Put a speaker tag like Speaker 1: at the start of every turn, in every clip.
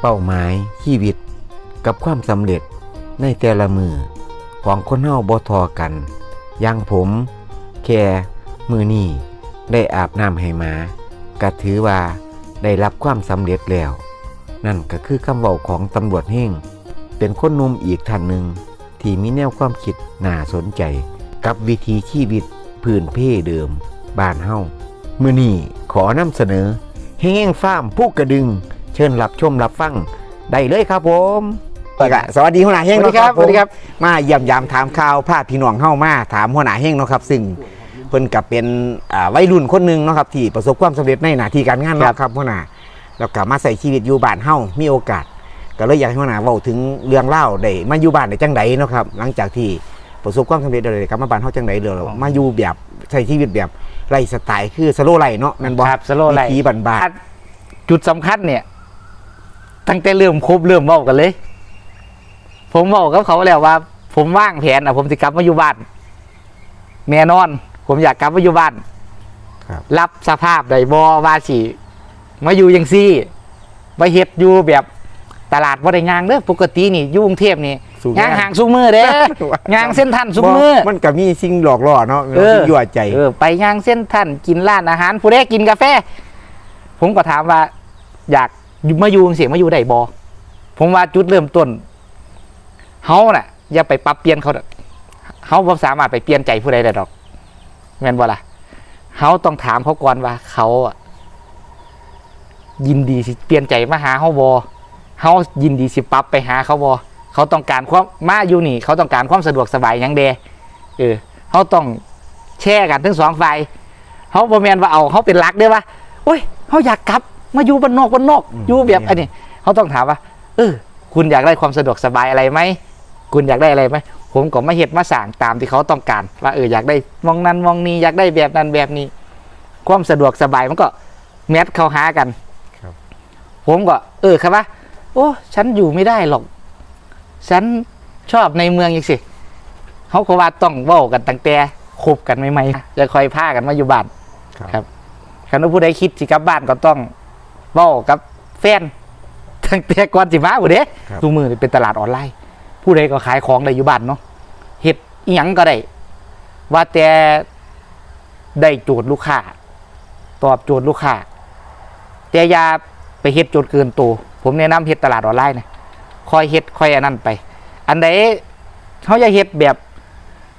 Speaker 1: เป้าหมายชีวิต กับความสำเร็จในแต่ละมือของคนเฮาบ่ทอกัน อย่างผม แค่มือนี่ได้อาบน้ำให้หมาก็ถือว่าได้รับความสำเร็จแล้ว นั่นก็คือคำเว้าของตำรวจเฮงเป็นคนนุ่มอีกท่านหนึ่งที่มีแนวความคิดน่าสนใจ กับวิธีชีวิตพื้นเพเดิมบ้านเฮามือนี่ขอนำเสนอเฮงฟาร์มผู้กระดึง เชิญรับชมรับฟังได้เลยครับผมสวัสดีหัวหน้าเฮง
Speaker 2: สวัสดีครับ
Speaker 1: เนาะ
Speaker 2: สวัสดีครับ
Speaker 1: ผมมาเยี่ยมยามถามข่าวพาพี่น้องเฮามาถามหัวหน้าเฮงเนาะครับ ซึ่งเพิ่นกับเป็นอ่าวัยรุ่นคนหนึ่งเนาะครับที่ประสบความสำเร็จในหน้าที่การงานเนาะครับหัวหน้าแล้วก็มาใส่ชีวิตอยู่บ้านเฮามีโอกาส ก็เลยอยากให้หัวหน้าเว้าถึงเรื่องเล่าวได้มาอยู่บ้านได้จังไดเนาะครับหลังจากที่ประสบความสำเร็จได้กลับมาบ้านเฮาจังไดเด้อมาอยู่แบบใช้ชีวิตแบบไร่สไตล์คือสโลไลเนาะแม่นบ่
Speaker 2: ครับ slow life
Speaker 1: วิถีบ้าน
Speaker 2: จุดสำคัญเนี่ย ตั้งแต่เริ่มคบเริ่มเว้ากันเลย ผมบอกกับเขาแล้วว่า ผมว่างแผนอะ ผมจะกลับมาอยู่บ้านแน่นอน ผมอยากกลับมาอยู่บ้าน
Speaker 1: ๆครับ
Speaker 2: รับสภาพไดบอว่าสิมาอยู่ยังซี่มาเฮ็ดอยู่แบบตลาดบ่ได้ยางเด้อปกตินี่อยู่กรุงเทพนี่
Speaker 1: สูง
Speaker 2: ยาง
Speaker 1: ยาก
Speaker 2: ห่างสุกมือเด้อยางเส้นทันสุกมือ
Speaker 1: บ่มันก็มีสิ่งหลอกล่อเนาะ
Speaker 2: เออ
Speaker 1: ยั่วใจ
Speaker 2: เออไปย่างเส้นท่านกินร้านอาหารผู้ใดกินกาแฟ ผมก็ถามว่า อยาก มาอยู่เสียงมาอยู่ได้บอผมว่าจุดเริ่มต้นเฮาน่ะ อย่าไปปรับเปลี่ยนเขาเฮาบ่สามารถไปเปลี่ยนใจผู้ใดได้ดอกแม่นบ่ล่ะเฮาต้องถามเขาก่อนว่าเขาอะยินดีสิเปลี่ยนใจมาหาเฮาบ่เฮายินดีสิปรับไปหาเขาบ่เขาต้องการความมาอยู่นี่ เขาต้องการความสะดวกสบายยังเดเออเขาต้องแช่กันทั้งสองฝ่ายเขาบอแมนว่าเอาเขาเป็นรักได้อว่าโอ้ยเขาอยากกลับ มาอยู่บ้านนอกบ้านนอก
Speaker 1: อืม
Speaker 2: อยู่แบบ
Speaker 1: เนี่ย
Speaker 2: อันนี้เขาต้องถามว่าเออคุณอยากได้ความสะดวกสบายอะไรไหมคุณอยากได้อะไรไหมผมก็มาเห็ดมาสั่งตามที่เขาต้องการ ว่าเอออยากได้มองนั้นมองนี้อยากได้แบบนั้นแบบนี้ ความสะดวกสบายมันก็แมทเข้าหากัน
Speaker 1: ครับ
Speaker 2: ผมก็ เออครับว่าโอ้ฉันอยู่ไม่ได้หรอก ฉันชอบในเมืองอย่างสิเขาก็ว่าต้องเว้ากันตั้งแต่คบกันใหม่ๆจะคอยพากันมาอยู่บ้านครับคันว่าผู้ใดคิดสิกลับบ้านก็ต้อง เว้ากับแฟนตั้งแต่ก่อนสิมาผู้เด้
Speaker 1: ครับ
Speaker 2: ทุกมือนี่เป็นตลาดออนไลน์ ผู้ใดก็ขายของได้อยู่บ้านเนาะเฮ็ดอีหยังก็ได้ ว่าแต่ได้โจทย์ลูกค้า ตอบโจทย์ลูกค้า แต่อย่าไปเฮ็ดโจทย์เกินตัวผมแนะนำเฮ็ดตลาดออนไลน์นะคอยเฮ็ดคอยอันนั้นไป อันใดเขาจะเฮ็ดแบบ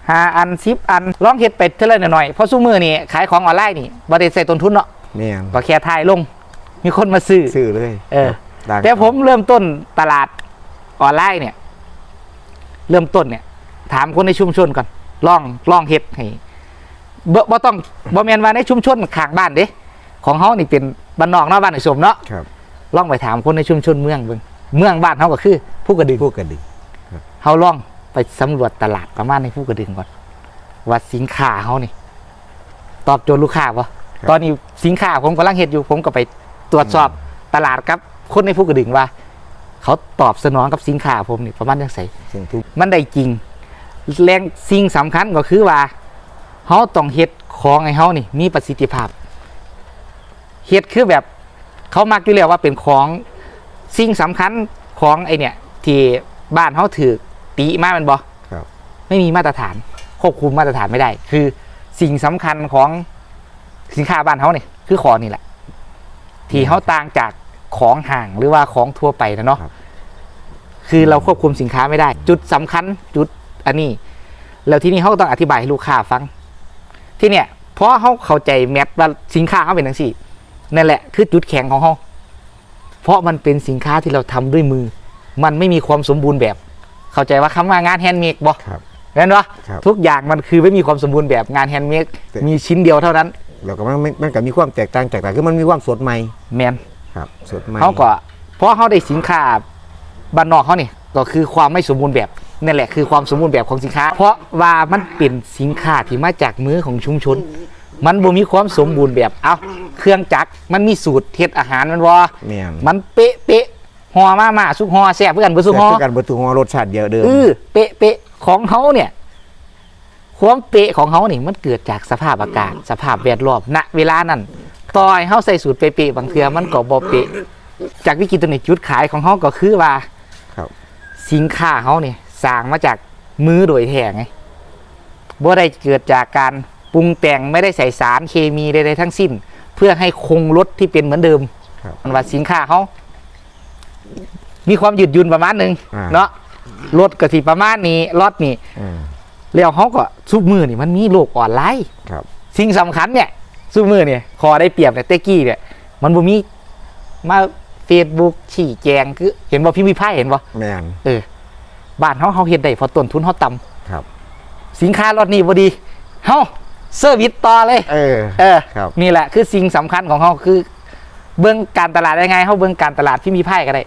Speaker 2: หาอันสิบอันลองเฮ็ดไปเท่าไรหน่อยๆเพราะซุมือนี่ขายของออนไลน์นี่บ่ได้ใส่ต้นทุนเนาะ
Speaker 1: แม่น
Speaker 2: ก็แค่ถ่ายลง มีคนมาซื้อ
Speaker 1: ซื้อเลย
Speaker 2: เออ
Speaker 1: ดัง
Speaker 2: แต่ผมเริ่มต้นตลาดออนไลน์เนี่ย เริ่มต้นเนี่ย ถามคนในชุมชนก่อนลองลองเฮ็ดให้บ่บ่ต้องบ่แม่นว่าในชุมชนข้างบ้านเด้ของเฮานี่เป็นบ้านนอกเนาะบ้านในสมเนาะ
Speaker 1: ครับ
Speaker 2: ลองไปถามคนในชุมชนเมืองเบิ่งเมืองบ้านเฮาก็คือผู้กระดึง
Speaker 1: พวกกระดึง
Speaker 2: เฮาลองไปสำรวจตลาดประมาณในผู้กระดึงก่อนว่าสินค้าเฮานี่ ตอบโจทย์ลูกค้าบ่ตอนนี้สินค้าผมกำลังเฮ็ดอยู่ผมก็ไป ตรวจสอบตลาดกับคนในผู้กระดึงว่า เขาตอบสนองกับสินค้าผมนี่ประมาณจังไส
Speaker 1: ซึ่งทุก
Speaker 2: มันได้จริง แรงสิ่งสำคัญก็คือว่าเฮาต้องเฮ็ดของให้เฮานี่ มีประสิทธิภาพเฮ็ดคือแบบเขามักอยู่แล้วว่าเป็นของสิ่งสำคัญของไอเนี่ย ที่บ้านเฮาถือตีมาแมันบ่
Speaker 1: ครับ
Speaker 2: ไม่มีมาตรฐาน ควบคุมมาตรฐานไม่ได้ คือสิ่งสำคัญของสินค้าบ้านเฮานี่คือของนี่แหละ ที่เฮาต่างจากของห่างหรือว่าของทั่วไปนะเนาะ
Speaker 1: ครับ
Speaker 2: คือเราควบคุมสินค้าไม่ได้ จุดสำคัญจุดอันนี้ แล้วที่นี่เขาก็ต้องอธิบายให้ลูกค้าฟัง ที่เนี่ยเพราะเขาเข้าใจแมทว่าสินค้าเขาเป็นอย่างสี่นั่นแหละคือจุดแข็งของเขาเพราะมันเป็นสินค้าที่เราทำด้วยมือ มันไม่มีความสมบูรณ์แบบ เข้าใจว่าคำว่างานแฮนด์เมดบ่
Speaker 1: ครับ
Speaker 2: เห็นปะ
Speaker 1: ครับ
Speaker 2: ทุกอย่างมันคือไม่มีความสมบูรณ์แบบงานแฮนด์เมด
Speaker 1: แต่
Speaker 2: มีชิ้นเดียวเท่านั้น
Speaker 1: แล้วก็มันมันมันก็มีความแตกต่างแตกต่างคือมันมีความสดใหม่
Speaker 2: แมน
Speaker 1: ครับสดใหม่
Speaker 2: เขาก็เพราะเขาได้สินค้าบ้านนอกเขาเนี่ยก็คือความไม่สมบูรณ์แบบนั่นแหละคือความสมบูรณ์แบบของสินค้า เพราะว่ามันเป็นสินค้าที่มาจากมือของชุมชน มันบ่มีความสมบูรณ์แบบเอาเครื่องจักรมันมีสูตรเทศอาหารมันว่า
Speaker 1: แม่น
Speaker 2: มันเป๊ะเป๊ะห่อมามาสุกห่อแซ่บเพื่อนบ่สุกห่อ
Speaker 1: แต่คือกันบ่ถูกรสชาติเดียวเดิม
Speaker 2: เออเป๊ะเป๊ะของเขาเนี่ย ความเป๊ะของเขานี่มันเกิดจากสภาพอากาศ สภาพแวดล้อมณเวลานั้นต่อยเขาใส่สูตรเป๊ะๆบางเทื่อมันก็บ่เป๊ะจากวิกฤตตัวนี้จุดขายของเขาก็คือว่า
Speaker 1: ครับ
Speaker 2: สินค้าเขาเนี่ยสร้างมาจากมือโดยแท้ไงบ่ได้เกิดจากการปรุงแต่งไม่ได้ใส่สารเคมีใดๆทั้งสิ้น เพื่อให้คงรสที่เป็นเหมือนเดิม
Speaker 1: ครับ
Speaker 2: มันว่าสินค้าเขามีความยืดหยุ่นประมาณหนึ่ง
Speaker 1: อ่า
Speaker 2: เนาะรถก็สิประมาณนี้รถนี่
Speaker 1: อืม
Speaker 2: แล้วเขาก็ซุปมือนี่มันมีโลกออนไลน์
Speaker 1: ครับ
Speaker 2: สิ่งสำคัญเนี่ยซุปมือเนี่ยคอได้เปรียบเนี่ยเตกี้เนี่ย มันบ่มีมาเฟซบุ๊กชี้แจงคือ เห็นบ่พี่มีไพ่เห็นบ่
Speaker 1: แม่น
Speaker 2: เออบ้านเฮาเฮาเฮ็ดได้เพอต้นทุนเฮาต่ำ
Speaker 1: ครับ
Speaker 2: สินค้ารถนี้บ่ดีเฮาเซอร์วิสต่อเลย
Speaker 1: เออ
Speaker 2: เออ
Speaker 1: ครับ
Speaker 2: นี่แหละคือสิ่งสำคัญของเขาคือ เบื้องการตลาดได้ไงเขาเบื้องการตลาดพี่มีไพ่ก็ได้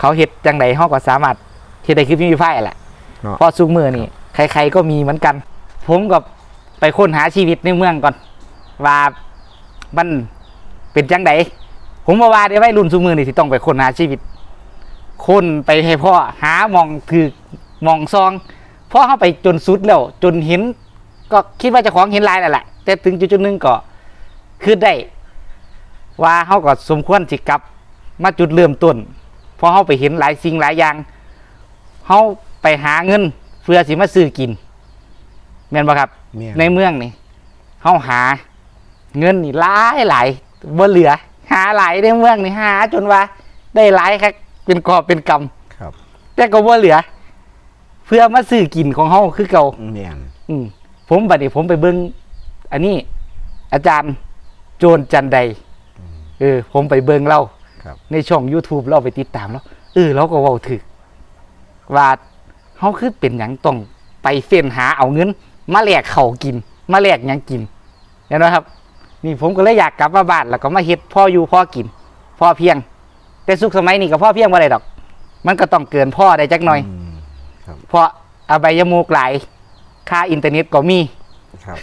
Speaker 2: เขาเฮ็ดจังไดเขาก็สามารถเฮ็ดได้คือพี่มีไพ่แหละ
Speaker 1: เนาะ
Speaker 2: เพราะซุมือนี่ ใครๆก็มีเหมือนกัน ผมกับไปค้นหาชีวิตในเมืองก่อน ว่ามันเป็นจังไดผมมาว่าได้ไว้รุ่นซุมือนี่ที่ต้องไปค้นหาชีวิต คนไปให้พ่อหามองถือมองซองพอเข้าไปจนสุดแล้ว จนเห็น ก็คิดว่าจะของเห็นลายแล้วแหละ แต่ถึงจุดนึงก็คือได้ ว่าเขาก็สมควรสิกลับ มาจุดเริ่มต้นเพราะเขาไปเห็นหลายสิ่งหลายอย่างเขาไปหาเงิน เพื่อสิมาซื้อกินแม่นบ่ครับ
Speaker 1: แม่น
Speaker 2: ในเมืองนี่เขาหา เงินนี่หลายหลายบ่เหลือ หาหลายในเมืองนี่หา จนว่า ได้หลายครับเป็นกอบเป็นกำ
Speaker 1: ครับ
Speaker 2: แต่ก็บ่เหลือ เพื่อมาซื้อกินของเขาคือเก่า
Speaker 1: แม่น
Speaker 2: อืมผมบัดนี้ผมไปเบิ้งอันนี้ อาจารย์โจรจันไดเออ ผมไปเบิ้งเล่า
Speaker 1: ครับ
Speaker 2: ในช่อง YouTube เราไปติดตามแล้วเออเราก็เว้าถึกว่า เขาคือเป็นหยังต้องไปเฟ้นหาเอาเงิน มาแลกเขาวกิน มาแลกหยังกินเห็นไหมครับ นี่ผมก็เลยอยากกลับมาบ้านแล้วก็มาเฮ็ดพ่ออยู่พ่อกินพ่อเพียง แต่สุขสมัยนี้ก็พ่อเพียงบ่ได้ดอก มันก็ต้องเกินพ่อได้จักหน่อย
Speaker 1: มครับ
Speaker 2: เพราะอบายมุกหลายค่าอินเทอร์เน็ตก็มี
Speaker 1: ครับ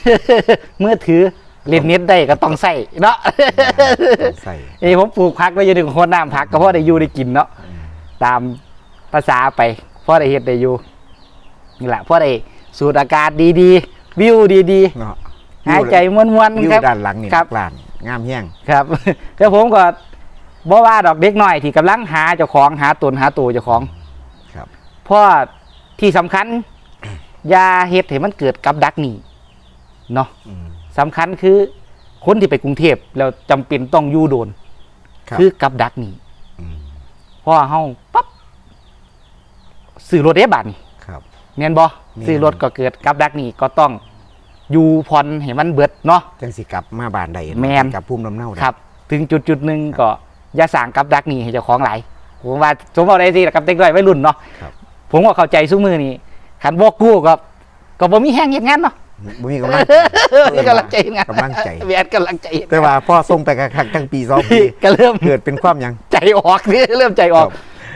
Speaker 2: เมื่อถือเล่นเน็ตได้ก็ต้องใส่เนาะ
Speaker 1: ต้องใส่
Speaker 2: เอ้ยผมปลูกพักไว้อยู่ในโคนน้ำพักก็เพราะได้อยู่ได้กินเนาะตามภาษาไปเพราะได้เฮ็ดได้อยู่นี่แหละเพราะได้สูดอากาศดีๆ วิวดี
Speaker 1: เนาะ
Speaker 2: ๆหายใจม้วน
Speaker 1: วิว
Speaker 2: ๆครับ
Speaker 1: ด้านหลังนี่
Speaker 2: ครับ
Speaker 1: กลานงามแห้ง
Speaker 2: ครับแล้วผมก็บ่ว่าดอกเด็กน้อยที่กำลังหาเจ้าของหาตนหาตัวเจ้าของ
Speaker 1: ครับ
Speaker 2: เพราะที่สำคัญ อย่าเฮ็ดให้มันเกิดกับดักหนีเนาะ
Speaker 1: อืม
Speaker 2: สำคัญคือคนที่ไปกรุงเทพแล้วจำเป็นต้องอยู่โดน
Speaker 1: ครับ
Speaker 2: คือกับดักหนี
Speaker 1: ม
Speaker 2: เพราะว่าเฮาปั๊บ ซื้อรถเด้บาดนี่
Speaker 1: ครับ
Speaker 2: แม่นบ่
Speaker 1: แม่น
Speaker 2: ซื้อรถก็เกิดกับดักหนีก็ต้องอยู่ผ่อนให้มันเบิดเนาะ
Speaker 1: จังสิกลับมาบ้านใด
Speaker 2: แม่น
Speaker 1: กลับภูมิลำเนาได้
Speaker 2: ครับ ถึงจุดจุดๆหนึ่งก็อย่าสั่งกับดักหนีให้เจ้าของหลายผมว่าสมมติได้สิล่ะกับเด็กน้อยวัยรุ่นเนาะ
Speaker 1: ครับ
Speaker 2: ผมก็เข้าใจซุมือนี่คันบ่กู้ก็ก็บ่มีแห้งเฮ็ดงานเนาะ
Speaker 1: บ่มีกำลัง
Speaker 2: มีกำลังใจเฮ็ดงาน
Speaker 1: กำลังใจ
Speaker 2: แม่นกำลังใจเฮ็ดงาน
Speaker 1: แต่ว่าพ่อส่งไปกับทั้งปีสองปี
Speaker 2: ก็เริ่ม
Speaker 1: เกิดเป็นความหยัง
Speaker 2: ใจออกนี่เริ่มใจออก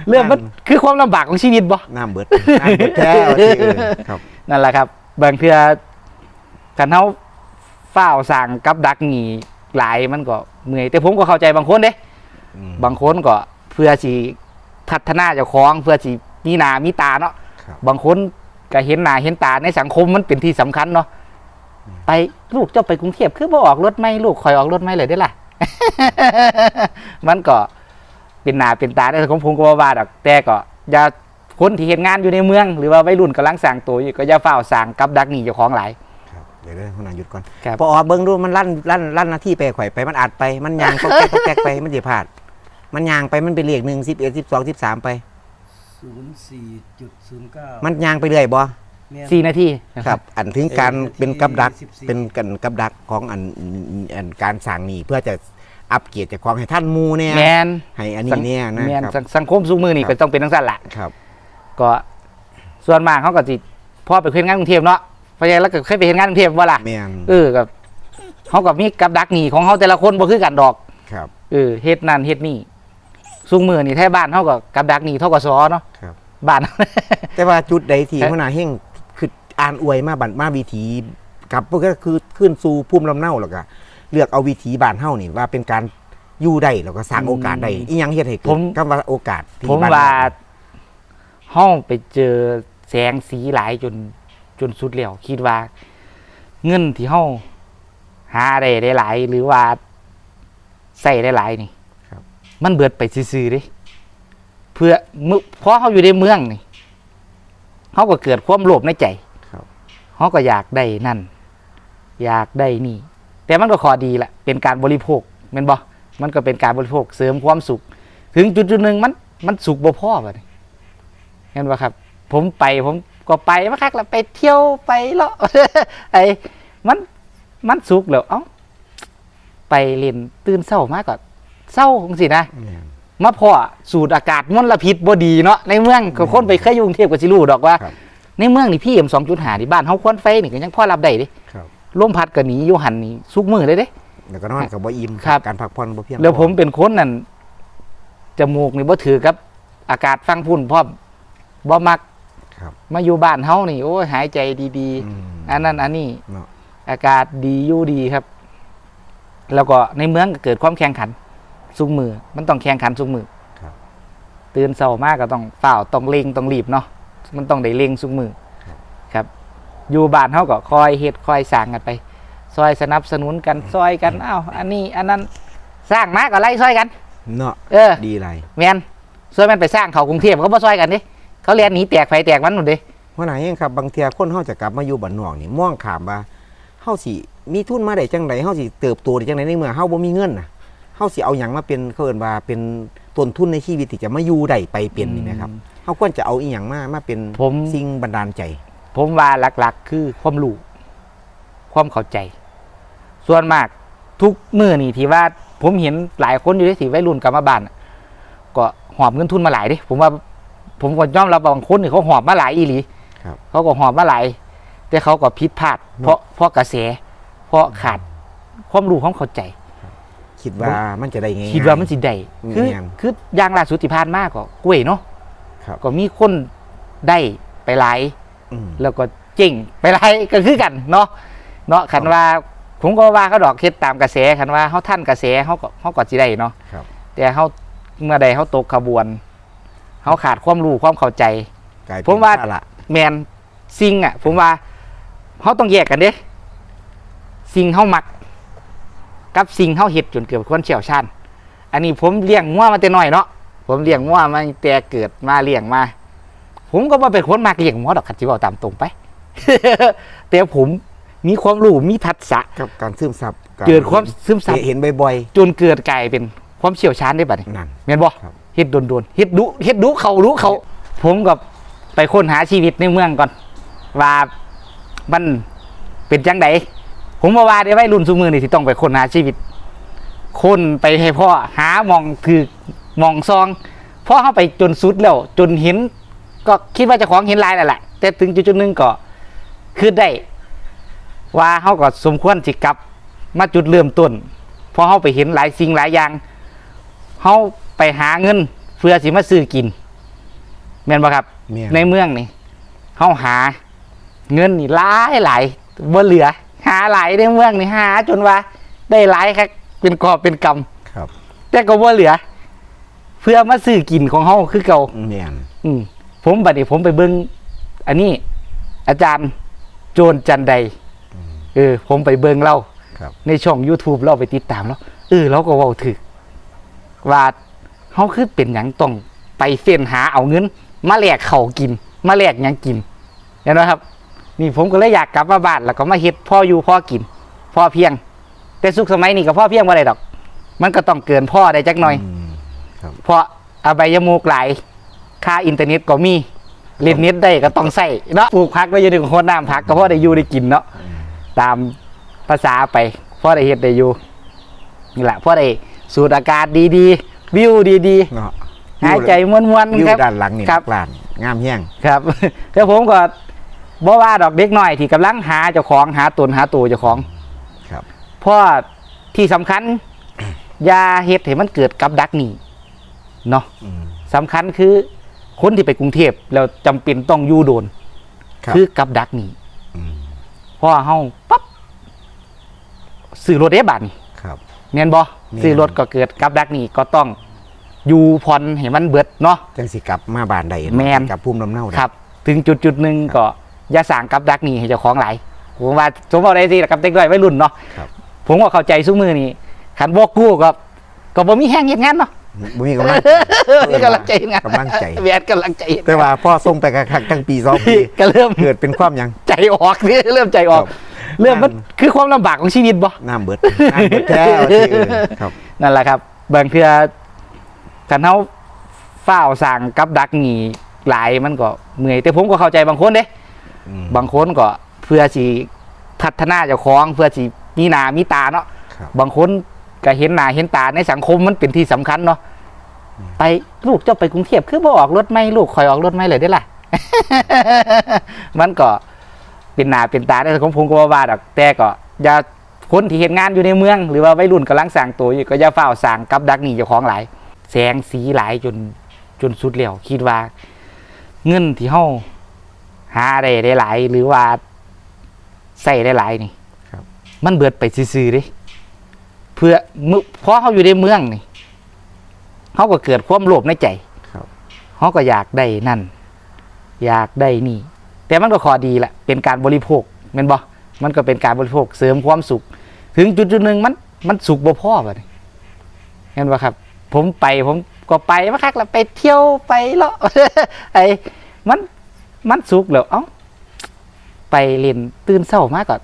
Speaker 1: ครับ
Speaker 2: เริ่มมัน
Speaker 1: นั่น
Speaker 2: คือความลำบากของชีวิตบ่
Speaker 1: น้ำเบิดน้ำเบิดแท้ว่าที่อื่นครับ
Speaker 2: นั่นแหละครับ บางเทื่อคันเฮาฝ้าวสั่งกับดักหนีหลายมันก็เมื่อยแต่ผมก็เข้าใจบางคนเด้
Speaker 1: อืม
Speaker 2: บางคนก็เพื่อสิพัฒนาเจ้าของเพื่อสิมีหน้ามีตาเนาะ
Speaker 1: ครับ
Speaker 2: บางคนก็เห็นหน้าเห็นตาในสังคมมันเป็นที่สำคัญเนาะไปลูกเจ้าไปกรุงเทพคือบ่ออกรถไหม่ลูกคอยออกรถไหม่เลยได้อล่ะ มันก็ เป็นหน้าเป็นตาในสังคมผมก็บ่ว่าดอกแต่ก็อย่าคนที่เห็นงานอยู่ในเมือง หรือว่าวัยรุ่นกำลังสร้างตัวอยู่ก็อย่าเฝ้าวสร้างกับดักหนีเจ้าของหลาย
Speaker 1: ครับเดี๋ยวเดี๋ยวหัวหน้าหยุดก่อน
Speaker 2: ครับ
Speaker 1: พอเบิ้งดูมันลั่นลั่นลั่นหน้าที่ไปไขว่ไปมันอัดไปมันยางก็แก๊กก็แก๊กไปมันจะพลาด มันยางไปมันไปเลขหนึ่งสิบเอ็ดสิบสองสิบสามไป
Speaker 3: ศูนย์สี่จุดศูนย์เก้า
Speaker 1: มันยางไปเรื่อยบ่
Speaker 2: สี่นาทีนะ
Speaker 1: ค
Speaker 2: ค
Speaker 1: รั
Speaker 2: รับ
Speaker 1: บอันถึงการ
Speaker 3: เออ
Speaker 1: เป็นกับดัก
Speaker 3: ที่14
Speaker 1: เป็นกันกับดักของอันอันการสั่งหนีเพื่อจะ อัปเกรดจากของให้ท่านหมูเนี่ย
Speaker 2: แมน
Speaker 1: ให้อันนี้เนี่ยนะ
Speaker 2: แมน
Speaker 1: ครับ
Speaker 2: สังสังคมสุมือนี่
Speaker 1: ครับ
Speaker 2: ก็ต้องเป็นทั้งสั้นแหละ
Speaker 1: ครับ
Speaker 2: ก็ส่วนมากเขาก็จิพ่อไปเฮ็ดงานกรุงเทพเนาะเพราะฉะนั้นแล้วก็เคยไปเฮ็ดงานกรุงเทพว่าล่ะ
Speaker 1: แมน
Speaker 2: เออกับเขากับมีกับดักหนีของเขาแต่ละคนบ่คือกันดอก
Speaker 1: ครับ
Speaker 2: เออเฮ็ดนั่นเฮ็ดนี่ซุงมือนี่แท้บ้านเขาก็กับดักหนีเท่ากับซอเนาะ
Speaker 1: ครับ
Speaker 2: บ้าน
Speaker 1: แต่ว่าจุดใดที่
Speaker 2: เอ๊ะ
Speaker 1: หัวหน้าเฮงคืออ่านอวยมาบันมาวิถีกลับก็คือขึ้นสู่ภูมิลำเนาแล้วก็ เลือกเอาวิถีบ้านเฮานี่ว่าเป็นการอยู่ได้แล้วก็สร้างโอกาสได้อีหยังเฮ็ดให้เกิ
Speaker 2: ผ
Speaker 1: ด
Speaker 2: ม
Speaker 1: คำว่าโอกาสที่
Speaker 2: ผม
Speaker 1: บ้น
Speaker 2: ว่า
Speaker 1: เฮ
Speaker 2: ห้องไปเจอแสงสีหลายจนจนสุดแล้วคิดว่า เงินที่ห้องหาได้ได้หลาย หรือว่าใส่ได้หลายนี่มันเบิดไปซื่อๆเดิเพื่อมึเพราะเขาอยู่ในเมืองนี่เขาก็เกิดความโลภในใจ
Speaker 1: ครับ
Speaker 2: เขาก็อยากได้นั่น อยากได้นี่ แต่มันก็ขอดีแหละเป็นการบริโภคแม่นบ่มันก็เป็นการบริโภคเสริมความสุข ถึงจุดจุดๆหนึ่งมันมันสุขบ่พอบ่นี่เห็นบ่ครับ ผมไปผมก็ไปมาคักแล้วไปเที่ยวไปเลาะไอ้มันมันสุขแล้วเอ้าไปเล่นตื่นเศร้ามากก็เศร้าจังสินะ
Speaker 1: แม่น
Speaker 2: มาพอสูดอากาศมลพิษบ่ดีเนาะในเมืองก็คนไปเคยอยู่กรุงเทพก็สิรู้ดอกว่า
Speaker 1: ครับ
Speaker 2: ในเมืองนี่พี่เอ็มสองจุดหาที่บ้านเฮาควนไฟนี่ก็ยังพอรับได้เดิ
Speaker 1: ครับ
Speaker 2: ลมพัดก็หนีอยู่หันนี่สุกมือเลยเด้
Speaker 1: แล้วก็นอนกับบ่อิ่ม
Speaker 2: ครับ
Speaker 1: การพักผ่อนบ่เพียง
Speaker 2: แล้วผมเป็นคนนั่นจมูกนี่บ่ถือกับ อากาศฟังพุ่นพร้อมบ่มัก
Speaker 1: ครับ
Speaker 2: มาอยู่บ้านเฮานี่ โอ้ยหายใจดี
Speaker 1: อืม
Speaker 2: ๆ อันนั้นอันนี้
Speaker 1: เนาะ
Speaker 2: อากาศดีอยู่ดีครับ แล้วก็ในเมืองก็เกิดความแข่งขันสุกมือ มันต้องแข่งขันสุกมือ
Speaker 1: ครับ
Speaker 2: ตื่นเช้ามากก็ต้องเฝ้าวต้องเร่งต้องรีบเนาะมันต้องได้เร่งสุกมือ
Speaker 1: ครับ
Speaker 2: ครับ อยู่บ้านเฮาก็คอยเฮ็ดคอยสร้างกันไป ซอยสนับสนุนกันซอยกันอ้าวอันนี้อันนั้นสร้างมาก็ไล่ซอยกัน
Speaker 1: เนาะ
Speaker 2: เออ
Speaker 1: ดีไร
Speaker 2: แมนส่วนแมนไปสร้างเขากรุงเทพเขาบ่ซอยกันดิเขาเรียนหนีแตกไฟแตกมันหมดเดิ
Speaker 1: ว่าไหนเองครับบางเทียคนเฮาจะกลับมาอยู่บ้านนอกนี่มองขามว่าเฮาสิมีทุนมาได้จังไดเฮาสิเติบโตได้จังไดในเมื่อเฮาบ่มีเงินน่ะเฮาสิเอาหยังมาเป็นเขาเอิ้นว่าเป็นต้นทุนในชีวิตที่จะมาอยู่ได้ไปเป็นนี่นะครับเฮาควรจะเอาอีหยังมามาเป็น
Speaker 2: ผม
Speaker 1: สิ่งบันดาลใจ
Speaker 2: ผมว่าหลักๆ คือความรู้ความเข้าใจ ส่วนมากทุกมือนี่ที่ว่า ผมเห็นหลายคนอยู่ที่ที่วัยรุ่นกลับมาบ้านน่ะก็หอบเงินทุนมาหลายเดิผมว่า ผมก็ยอมรับบางคนนี่เขาหอบมาหลายอีหลี
Speaker 1: ครับ
Speaker 2: เขาก็หอบมาหลายแต่เขาก็ผิดพลาด เพราะเพราะกระแส เพราะขาดความรู้ความเข้าใจ
Speaker 1: คิดว่ามันจะได้ง่ายๆ
Speaker 2: คิดว่ามันสิได้คือ
Speaker 1: แม่น
Speaker 2: คืออย่างล่าสุดที่ผ่านมาก็กล้วยเนาะ
Speaker 1: ครับ
Speaker 2: ก็มีคนได้ไปหลาย
Speaker 1: อืม
Speaker 2: แล้วก็เจ๋งไปหลายก็คือกันเนาะเนาะคันว่าผมก็ว่าเขาดอกเฮ็ดตามกระแสคันว่าเขาท่านกระแสเขาก็เขาก็สิได้เนาะ
Speaker 1: ครับ
Speaker 2: แต่เขาเมื่อใดเขาตกขบวนเขาขาดความรู้ความเข้าใจ
Speaker 1: กลายเป็น
Speaker 2: ผมว่า
Speaker 1: ภระ
Speaker 2: แมนสิ่งอะ ผมว่าเขาต้องแยกกันเด้สิ่งเขามัก กับสิ่งเขาเฮ็ดจนเกิดคนเชี่ยวชาญอันนี้ผมเลี้ยงงัวมาแต่น้อยเนาะผมเลี้ยงงัวมาตั้งแต่เกิดมาเลี้ยงมา ผมก็บ่เป็นคนมักเลี้ยงงัวดอกคันสิเว้าตามตรงไป แต่ผมมีความรู้มีทักษะ
Speaker 1: กับการซึมซับร
Speaker 2: เกิดความซึมซับ
Speaker 1: เห็นบ่อย
Speaker 2: จนเกิดกลายเป็นความเชี่ยวชาญได้บัดนี้
Speaker 1: ๆนั่น
Speaker 2: แม่นบ่
Speaker 1: ครับ
Speaker 2: เฮ็ดโดนๆเฮ็ดดุเฮ็ดดุเขารู้เขา ผมกับไปค้นหาชีวิตในเมืองก่อน ว่ามันเป็นจังไดผมว่าว่าได้ไว้รุ่นซุมือนี่ที่ต้องไปค้นหาชีวิต คนไปให้พ่อหาหมองคือมองซองพ่อเข้าไปจนสุดแล้ว จนเห็น ก็คิดว่าเจะของเห็นลายแล้วแหละแต่ถึงจุดๆหนึงก็คือได้ ว่าเขาก็สมควรสิกลับมาจุดเริ่มต้นเพราะเขาไปเห็นหลายสิ่งหลายอย่างเขาไปหาเงินเพื่อสิมาซื้อกินแม่นบ่ครับ
Speaker 1: แม่น
Speaker 2: ในเมืองนี่เขาหาเงินนี่หลายหลายบ่เหลือ หาหลายในเมืองนี่หา จนว่า ได้หลายครับเป็นกอบเป็นก
Speaker 1: ครับำ
Speaker 2: แต่ก็บ่เหลือ เพื่อมาซื้อกินของเขาคือเก่า
Speaker 1: แม่น
Speaker 2: อืม ผมบัดนี้ผมไปเบิ่งอันนี้ อาจารย์โจรจันใดเออ ผมไปเบิ่งเล่า
Speaker 1: ครับ
Speaker 2: ในช่อง YouTube เราไปติดตามแล้วเออเราก็เว้าถึกว่าเขาคือเป็นหยังต้องไปเฟ้นหาเอาเงิน มาแลกเขาวกิน มาแลกหยังกินเห็นไหมครับ นี่ผมก็เลยอยากกลับมาบ้านแล้วก็มาเฮ็ดพ่ออยู่พ่อกินพ่อเพียง แต่สุขสมัยนี้ก็พ่อเพียงว่าไรดอก มันก็ต้องเกินพ่อได้จักหน่อย
Speaker 1: มครับ
Speaker 2: เพราะอบายมุกหลาย ค่าอินเทอร์เน็ตก็มีเล่นเน็ตได้ก็ต้องใส่เนาะปลูกพักไว้อยู่ในโคนน้ำพักก็พอได้อยู่ได้กินเนาะตามภาษาไปพอได้เฮ็ดได้อยู่นี่แหละพอได้สูดอากาศดีๆ วิวดี
Speaker 1: เนาะ
Speaker 2: ๆหายใจม้วน
Speaker 1: วิว
Speaker 2: ๆครับ
Speaker 1: ด้านหลังนี่
Speaker 2: ครับ
Speaker 1: กลานงามแห้ง
Speaker 2: ครับแต่ผมก็บ่ว่าดอกเด็กน้อยที่กำลังหาเจ้าของหาตนหาตัวเจ้าของ
Speaker 1: ครับ
Speaker 2: เพราะที่สำคัญ อย่าเฮ็ดให้มันเกิดกับดักหนีเนาะ
Speaker 1: อืม
Speaker 2: สำคัญคือ คนที่ไปกรุงเทพแล้วจำเป็นต้องอยู่โดน
Speaker 1: ครับ
Speaker 2: คือกับดักหนี
Speaker 1: ม
Speaker 2: เพราะว่าเฮาปั๊บซื้อรถได้บัดน
Speaker 1: ครับ
Speaker 2: แม่นบ่
Speaker 1: แม่น
Speaker 2: ซื้อรถก็เกิดกับดักหนีก็ต้องอยู่ผ่อนให้มันเบิดเนาะ
Speaker 1: จังสิกลับมาบ้านใด
Speaker 2: แม่น
Speaker 1: กลับภูมิลำเนาได้
Speaker 2: ครับ ถึงจุดจุดๆหนึ่งก็อย่าสั่งกับดักหนีให้เจ้าของหลายผมว่าสมมติได้สิกับเด็กน้อยวัยรุ่นเนาะ
Speaker 1: ครับ
Speaker 2: ผมก็เข้าใจซุมือนี่คันบ่กู้ก็ก็บ่มีแห้งเฮ็ดงานเนาะ
Speaker 1: บ่มีกำลัง
Speaker 2: นี่กำลังใจงาน
Speaker 1: กำลังใจ
Speaker 2: แวนกำลังใจ
Speaker 1: แต่ว่าพ่อส่งไปกะคักตั้งปีสองปี
Speaker 2: ก็เริ่ม
Speaker 1: เกิดเป็นความหยัง
Speaker 2: ใจออกนี่เริ่มใจออก
Speaker 1: ครับ
Speaker 2: เริ่มมันคือความลำบากของชีวิตบ่
Speaker 1: น้ำเบิดน้ำเบิดแท้ว่าสิเออครับ
Speaker 2: นั่นแหละครับบางเทื่อกันเฮาฝ้าวสั่งกับดักหนีหลายมันก็เมื่อยแต่ผมก็เข้าใจบางคนเด้
Speaker 1: อืม
Speaker 2: บางคนก็เพื่อสิพัฒนาเจ้าของเพื่อสิมีหน้ามีตาเนาะ
Speaker 1: ครับ
Speaker 2: บางคน ก็เห็นหน้าเห็นตาในสังคมมันเป็นที่สำคัญเนาะไปลูกเจ้าไปกรุงเทพคือบ่ออกรถไหมลูกคอยออกรถไหมเลยได้ล่ะ มันก็เป็นหน้าเป็นตาในสังคมผมก็บ่ว่าดอกแต่ก็อย่าคนที่เห็นงานอยู่ในเมือง หรือว่าวัยรุ่นกำลังสร้างตัวอยู่ก็อย่าเฝ้าวสร้างกับดักหนีเจ้าของหลายแสงสีหลายจนจนสุดแล้วคิดว่า เงินที่เฮาหาได้ได้หลาย หรือว่าใส่ได้หลายนี่
Speaker 1: ครับ
Speaker 2: มันเบิดไปซื่อๆเดิ เพื่อมึเพราะเขาอยู่ในเมืองนี่เขาก็เกิดความโลภในใจ
Speaker 1: ครับ
Speaker 2: เขาก็อยากได้นั่น อยากได้นี่ แต่มันก็ขอดีแหละเป็นการบริโภคแม่นบ่มันก็เป็นการบริโภคเสริมความสุข ถึงจุดจุดๆหนึ่งมันมันสุขบ่พอบ่นี่เห็นบ่ครับ ผมไปผมก็ไปมาคักแล้วไปเที่ยวไปเลาะไอ้มันมันสุขแล้วเอ้าไปเล่นตื่นเศร้ามากก็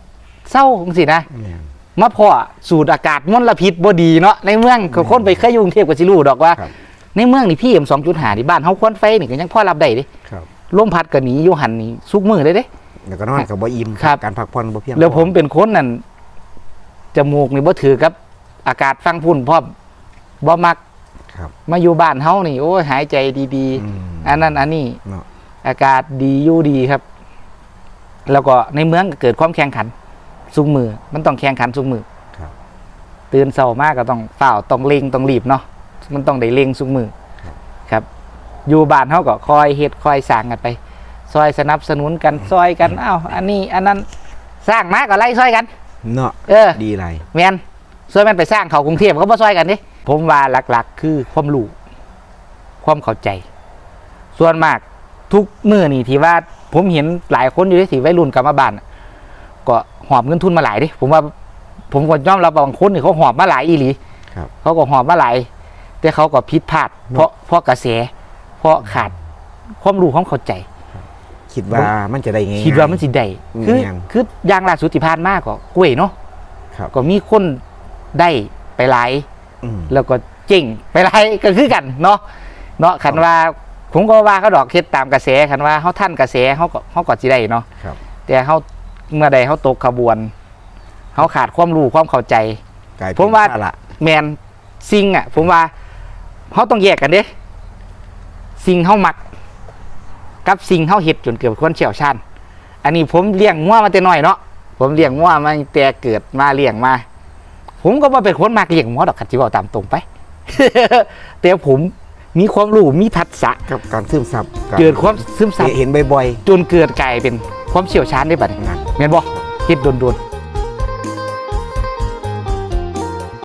Speaker 2: เศร้าจังสินะ
Speaker 1: เนี่ย
Speaker 2: มาพอสูดอากาศมลพิษบ่ดีเนาะในเมืองก็คนไปเคยอยู่กรุงเทพก็สิรู้ดอกว่า
Speaker 1: ครับ
Speaker 2: ในเมืองนี่พี่เอ็มสองจุดหาที่บ้านเฮาควนไฟนี่ก็ยังพอรับได้เดิ
Speaker 1: ครับ
Speaker 2: ลมพัดก็หนีอยู่หันนี่สุกมือได้เด้
Speaker 1: แล้วก็นอนกับบ่อิ่ม
Speaker 2: ครับ
Speaker 1: การพักผ่อนบ่เพียง
Speaker 2: แล้ว
Speaker 1: พอ
Speaker 2: ผมเป็นคนนั่นจมูกนี่บ่ถือกับ อากาศฟังพุ่นพร้อมบ่มัก
Speaker 1: ครับ
Speaker 2: มาอยู่บ้านเฮานี่โอ้ยหายใจดี
Speaker 1: อืม
Speaker 2: ๆอันนั้นอันนี้
Speaker 1: เนาะ
Speaker 2: อากาศดีอยู่ดีครับ แล้วก็ในเมืองก็เกิดความแข่งขัน สุกมือ มันต้องแข่งขันสุกมือ
Speaker 1: ครับ
Speaker 2: ตื่นเช้ามากก็ต้องเฝ้าวต้องเร่งต้องรีบเนาะมันต้องได้เร่งสุกมือ
Speaker 1: ครับ
Speaker 2: ครับ อยู่บ้านเฮาก็คอยเฮ็ดคอยสร้างกันไป ซอยสนับสนุนกันซอยกันอ้าวอันนี้อันนั้นสร้างมาก็ไล่ซอยกัน
Speaker 1: เนาะ
Speaker 2: เออ
Speaker 1: ดีไร
Speaker 2: แมนส่วนแมนไปสร้างเขากรุงเทพเขาบ่ซอยกันดิผมว่าหลักๆ คือความรู้ความเข้าใจ ส่วนมากทุกมือนี่ที่ว่าผมเห็นหลายคนอยู่ที่สิวัยรุ่นกลับมาบ้านน่ะ ก็หอบเงินทุนมาหลายดิผมว่าผมก็ยอมรับว่าบางคนนี่เขาหอบมาหลายอีหลี
Speaker 1: ครับ
Speaker 2: เขาก็หอบมาหลายแต่เขาก็ผิดพลาด เพราะเพราะกระแสเพราะขาดความรู้ความเข้าใจ
Speaker 1: คิดว่ามันจะได้ไง
Speaker 2: คิดว่ามันสิได้คือ
Speaker 1: ยัง
Speaker 2: คืออย่างล่าสุดที่ผ่านมาก็กล้วยเนาะ
Speaker 1: ครับ
Speaker 2: ก็มีคนได้ไปหลาย
Speaker 1: อืม
Speaker 2: แล้วก็เจ๋งไปไรก็คือกันเนาะเนาะคันว่าผมก็ว่าเขาดอกเฮ็ดตามกระแสคันว่าเขาท่านกระแสเขาก็เขาก็สิได้เนาะ
Speaker 1: ครับ
Speaker 2: แต่เขา เมื่อใดเขาตกขบวนเขาขาดความรู้ความเข้าใจ
Speaker 1: กลายเป็น
Speaker 2: ผมว่า
Speaker 1: ภระ
Speaker 2: แมนสิ่งอะ ผมว่าเขาต้องแยกกันเด้สิ่งเขามัก กับสิ่งเขาเฮ็ดจนเกิดคนเชี่ยวชาญอันนี้ผมเลี้ยงงัวมาแต่น้อยเนาะผมเลี้ยงงัวมาตั้งแต่เกิดมาเลี้ยงมา ผมก็ว่าเป็นคนมักเลี้ยงงัวดอกคันที่บอกตามตรงไป แต่ผมมีความรู้มีทักษะ
Speaker 1: กับการซึมซับาร
Speaker 2: เกิดความซึมซับ
Speaker 1: เห็นบ่อย
Speaker 2: จนเกิดกลายเป็น ความเชี่ยวชาญได้บัดนี้
Speaker 1: ๆนะ
Speaker 2: แม่นบ่เฮ็ดโดนๆ